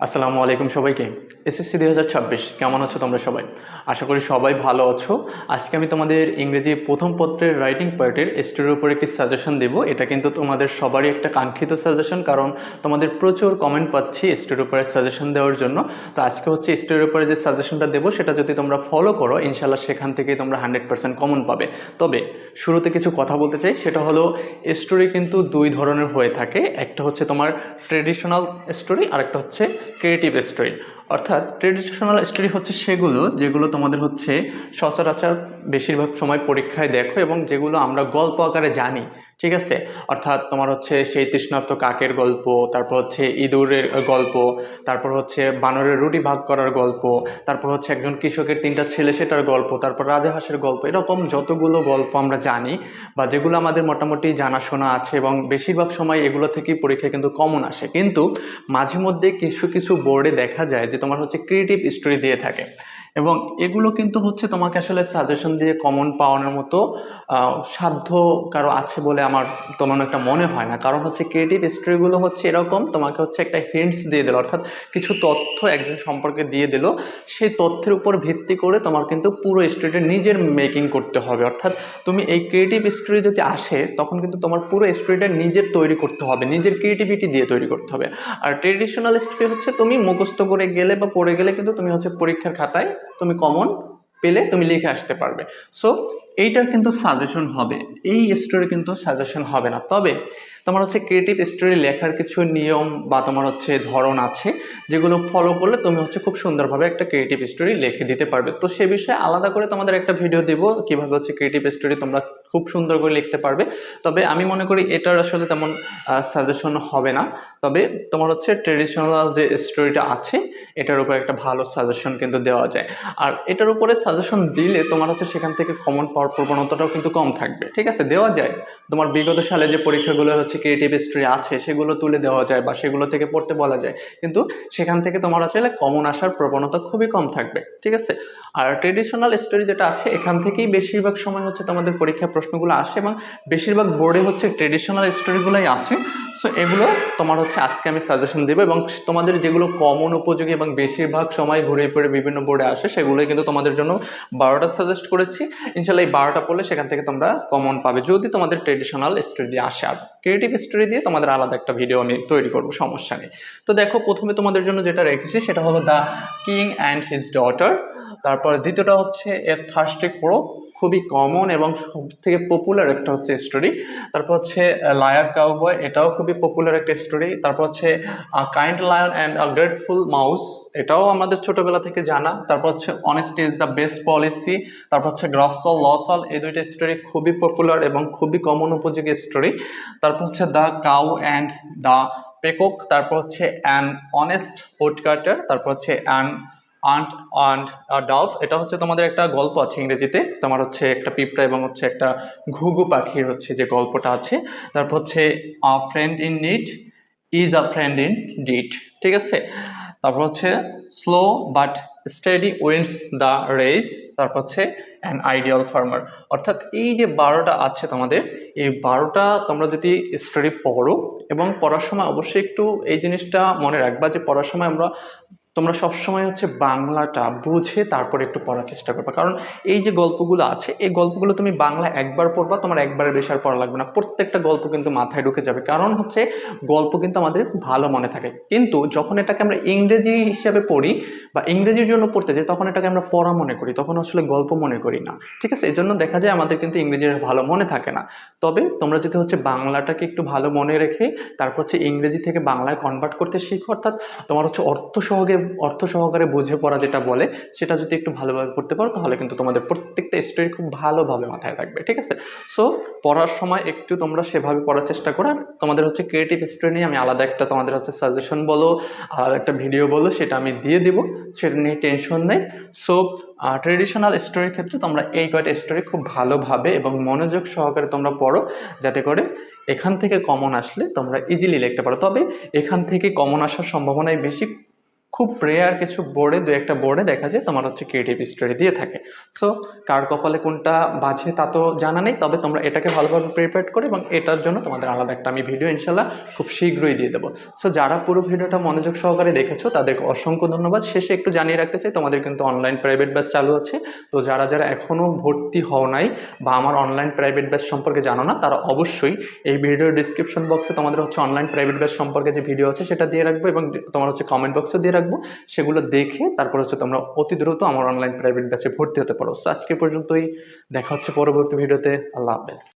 আসসালামু আলাইকুম সবাইকে। এসএসসি দুই হাজার ছাব্বিশ, কেমন আছো তোমরা সবাই? আশা করি সবাই ভালো আছো। আজকে আমি তোমাদের ইংরেজি প্রথম পত্রের রাইটিং পার্টের স্টোরির উপর একটি সাজেশন দেবো। এটা কিন্তু তোমাদের সবারই একটা কাঙ্ক্ষিত সাজেশন কারণ তোমাদের প্রচুর কমেন্ট পাচ্ছি স্টোরির উপরে সাজেশন দেওয়ার জন্য। তো আজকে হচ্ছে স্টোরির উপরে যে সাজেশনটা দেবো, সেটা যদি তোমরা ফলো করো ইনশাল্লাহ সেখান থেকে তোমরা হান্ড্রেড পার্সেন্ট কমন পাবে। তবে শুরুতে কিছু কথা বলতে চাই, সেটা হলো স্টোরি কিন্তু দুই ধরনের হয়ে থাকে। একটা হচ্ছে তোমার ট্রেডিশনাল স্টোরি আর একটা হচ্ছে ক্রিয়েটিভ স্টোরি অর্থাৎ ট্রেডিশনাল স্টোরি হচ্ছে সেগুলো যেগুলো তোমাদের হচ্ছে সচরাচর বেশিরভাগ সময় পরীক্ষায় দেখো এবং যেগুলো আমরা গল্প আকারে জানি, ঠিক আছে? অর্থাৎ তোমার হচ্ছে সেই তৃষ্ণার্ত কাকের গল্প, তারপর হচ্ছে ইঁদুরের গল্প, তারপর হচ্ছে বানরের রুটি ভাগ করার গল্প, তারপর হচ্ছে একজন কৃষকের তিনটা ছেলে সেটার গল্প, তারপর রাজাহাঁসের গল্প, এরকম যতগুলো গল্প আমরা জানি বা যেগুলো আমাদের মোটামুটি জানাশোনা আছে এবং বেশিরভাগ সময় এগুলো থেকেই পরীক্ষায় কিন্তু কমন আসে। কিন্তু মাঝে মধ্যে কিছু কিছু বোর্ডে দেখা যায় যে তোমার হচ্ছে ক্রিয়েটিভ স্টোরি দিয়ে থাকে। এবং এগুলো কিন্তু হচ্ছে তোমাকে আসলে সাজেশন দিয়ে কমন পাওয়ানোর মতো সাধ্য কারও আছে বলে আমার তোমার একটা মনে হয় না। কারণ হচ্ছে ক্রিয়েটিভ স্টোরিগুলো হচ্ছে এরকম, তোমাকে হচ্ছে একটা হিন্টস দিয়ে দিল, অর্থাৎ কিছু তথ্য একজন সম্পর্কে দিয়ে দিল, সেই তথ্যের উপর ভিত্তি করে তোমার কিন্তু পুরো স্টোরিটা নিজের মেকিং করতে হবে। অর্থাৎ তুমি এই ক্রিয়েটিভ স্টোরি যদি আসে, তখন কিন্তু তোমার পুরো স্টোরিটা নিজের তৈরি করতে হবে, নিজের ক্রিয়েটিভিটি দিয়ে তৈরি করতে হবে। আর ট্রেডিশনাল স্টোরি হচ্ছে তুমি মুখস্থ করে গেলে বা পড়ে গেলে কিন্তু তুমি হচ্ছে পরীক্ষার খাতায় তুমি কমন পেলে তুমি লিখে আসতে পারবে। সো এইটার কিন্তু সাজেশন হবে। এই স্টোরি কিন্তু সাজেশন হবে না। তবে তোমার হচ্ছে ক্রিয়েটিভ স্টোরি লেখার কিছু নিয়ম বা তোমার হচ্ছে ধরন আছে, যেগুলো ফলো করলে তুমি হচ্ছে খুব সুন্দরভাবে একটা ক্রিয়েটিভ স্টোরি লিখে দিতে পারবে। তো সে বিষয়ে আলাদা করে তোমাদের একটা ভিডিও দিব, কীভাবে হচ্ছে ক্রিয়েটিভ স্টোরি তোমরা খুব সুন্দর করে লিখতে পারবে। তবে আমি মনে করি এটার আসলে তেমন সাজেশন হবে না। তবে তোমার হচ্ছে ট্রেডিশনাল যে স্টোরিটা আছে, এটার উপরে একটা ভালো সাজেশন কিন্তু দেওয়া যায়। আর এটার উপরে সাজেশন দিলে তোমার হচ্ছে সেখান থেকে কমন পাওয়ার প্রবণতাটাও কিন্তু কম থাকবে। ঠিক আছে? দেওয়া যায়। তোমার বিগত সালে যে পরীক্ষাগুলো হচ্ছে ক্রিয়েটিভ স্টোরি আছে, সেগুলো তুলে দেওয়া যায় বা সেগুলো থেকে পড়তে বলা যায়। কিন্তু সেখান থেকে তোমার আসলে কমন আসার প্রবণতা খুবই কম থাকবে, ঠিক আছে? আর ট্রেডিশনাল স্টোরি যেটা আছে, এখান থেকেই বেশিরভাগ সময় হচ্ছে তোমাদের পরীক্ষা প্রশ্নগুলো আসে এবং বেশিরভাগ বোর্ডে হচ্ছে ট্রেডিশনাল স্টোরিগুলোই আসে। সো এগুলো তোমার হচ্ছে আজকে আমি সাজেশন দেবো এবং তোমাদের যেগুলো কমন উপযোগী এবং বেশিরভাগ সময় ঘুরে ফিরে বিভিন্ন বোর্ডে আসে, সেগুলোই কিন্তু তোমাদের জন্য বারোটা সাজেস্ট করেছি। ইনশাল্লাহ এই বারোটা পড়লে সেখান থেকে তোমরা কমন পাবে, যদি তোমাদের ট্রেডিশনাল স্টোরি আসে আর। ক্রিয়েটিভ স্টোরি দিয়ে তোমাদের আলাদা একটা ভিডিও আমি তৈরি করব, সমস্যা নেই। তো দেখো, প্রথমে তোমাদের জন্য যেটা রেখেছি, সেটা হলো the king and his daughter তারপর দ্বিতীয়টা হচ্ছে এ থার্স্টে ক্রো খুবই কমন এবং সব থেকে পপুলার একটা হচ্ছে স্টোরি তারপর হচ্ছে লায়ার কাউবয় এটাও খুবই পপুলার একটা স্টোরি তারপর হচ্ছে kind lion and a grateful mouse এটাও আমাদের ছোটবেলা থেকে জানা। তারপর হচ্ছে honesty is the best policy তারপর হচ্ছে গ্রসল লসল এই দুইটা স্টোরি খুবই পপুলার এবং খুবই কমন উপযোগী স্টোরি তারপর হচ্ছে the cow and the peacock তারপর হচ্ছে অ্যান অনেস্ট পোটকাটার তারপর হচ্ছে অ্যান আন্ট অ্যান্ড ডাভ এটা হচ্ছে তোমাদের একটা গল্প আছে ইংরেজিতে। তোমার হচ্ছে একটা পিঁপড়া এবং হচ্ছে একটা ঘুঘু পাখির হচ্ছে যে গল্পটা আছে। তারপর হচ্ছে a friend in need is a friend in deed ঠিক আছে? তারপর হচ্ছে slow but steady wins the race তারপর হচ্ছে অ্যান আইডিয়াল ফার্মার অর্থাৎ এই যে বারোটা আছে তোমাদের, এই বারোটা তোমরা যদি স্টোরি পড়ো এবং পড়ার সময় অবশ্যই একটু এই জিনিসটা মনে রাখবা যে পড়ার সময় আমরা তোমরা সবসময় হচ্ছে বাংলাটা বুঝে তারপরে একটু পড়ার চেষ্টা করবে। কারণ এই যে গল্পগুলো আছে, এই গল্পগুলো তুমি বাংলা একবার পড়বা, তোমার একবারের বেশি আর পড়া লাগবে না। প্রত্যেকটা গল্প কিন্তু মাথায় ঢুকে যাবে। কারণ হচ্ছে গল্প কিন্তু আমাদের ভালো মনে থাকে। কিন্তু যখন এটাকে আমরা ইংরেজি হিসাবে পড়ি বা ইংরেজির জন্য পড়তে যাই, তখন এটাকে আমরা পড়া মনে করি, তখন আসলে গল্প মনে করি না। ঠিক আছে? এই জন্য দেখা যায় আমাদের কিন্তু ইংরেজির ভালো মনে থাকে না। তবে তোমরা যদি হচ্ছে বাংলাটাকে একটু ভালো মনে রেখে, তারপর হচ্ছে ইংরেজি থেকে বাংলায় কনভার্ট করতে শিখো, অর্থাৎ তোমার হচ্ছে অর্থ সহগে অর্থ সহকারে বুঝে পড়া যেটা বলে, সেটা যদি একটু ভালোভাবে পড়তে পারো, তাহলে কিন্তু তোমাদের প্রত্যেকটা স্টোরি খুব ভালোভাবে মাথায় থাকবে ঠিক আছে? সো পড়ার সময় একটু তোমরা সেভাবে পড়ার চেষ্টা করো। তোমাদের হচ্ছে ক্রিয়েটিভ স্টোরি নিয়ে আমি আলাদা একটা তোমাদের হচ্ছে সাজেশন বলো, আর একটা ভিডিও বলো, সেটা আমি দিয়ে দিব। সেটা নিয়ে টেনশন নেই। সো ট্রেডিশনাল স্টোরির ক্ষেত্রে তোমরা এই কয়টা স্টোরি খুব ভালোভাবে এবং মনোযোগ সহকারে তোমরা পড়ো, যাতে করে এখান থেকে কমন আসলে তোমরা ইজিলি লিখতে পারো। তবে এখান থেকে কমন আসার সম্ভাবনাই বেশি। খুব রেয়ার কিছু বোর্ডে দু একটা বোর্ডে দেখা যায়, তোমার হচ্ছে ক্রিয়েটিভ স্টোরি দিয়ে থাকে। সো কার কপালে কোনটা বাজে তা তো জানা নেই, তবে তোমরা এটাকে ভালোভাবে প্রিপেয়ার করো এবং এটার জন্য তোমাদের আলাদা একটা আমি ভিডিও ইনশাল্লাহ খুব শীঘ্রই দিয়ে দেবো। সো যারা পুরো ভিডিওটা মনোযোগ সহকারে দেখেছ, তাদেরকে অসংখ্য ধন্যবাদ। শেষে একটু জানিয়ে রাখতে চাই, তোমাদের কিন্তু অনলাইন প্রাইভেট ব্যাচ চালু আছে। তো যারা যারা এখনও ভর্তি হও নাই বা আমার অনলাইন প্রাইভেট ব্যাচ সম্পর্কে জানো না, তারা অবশ্যই এই ভিডিওর ডিসক্রিপশন বক্সে তোমাদের হচ্ছে অনলাইন প্রাইভেট ব্যাচ সম্পর্কে যে ভিডিও আছে, সেটা দিয়ে রাখব এবং তোমার হচ্ছে কমেন্ট বক্সে দিয়ে রাখব। সেগুলো দেখে তারপর হচ্ছে তোমরা অতি দ্রুত আমার অনলাইন প্রাইভেট ব্যাচে ভর্তি হতে পারো। আজকে পর্যন্তই। দেখা হচ্ছে পরবর্তী ভিডিওতে আল্লাহ হাফেজ।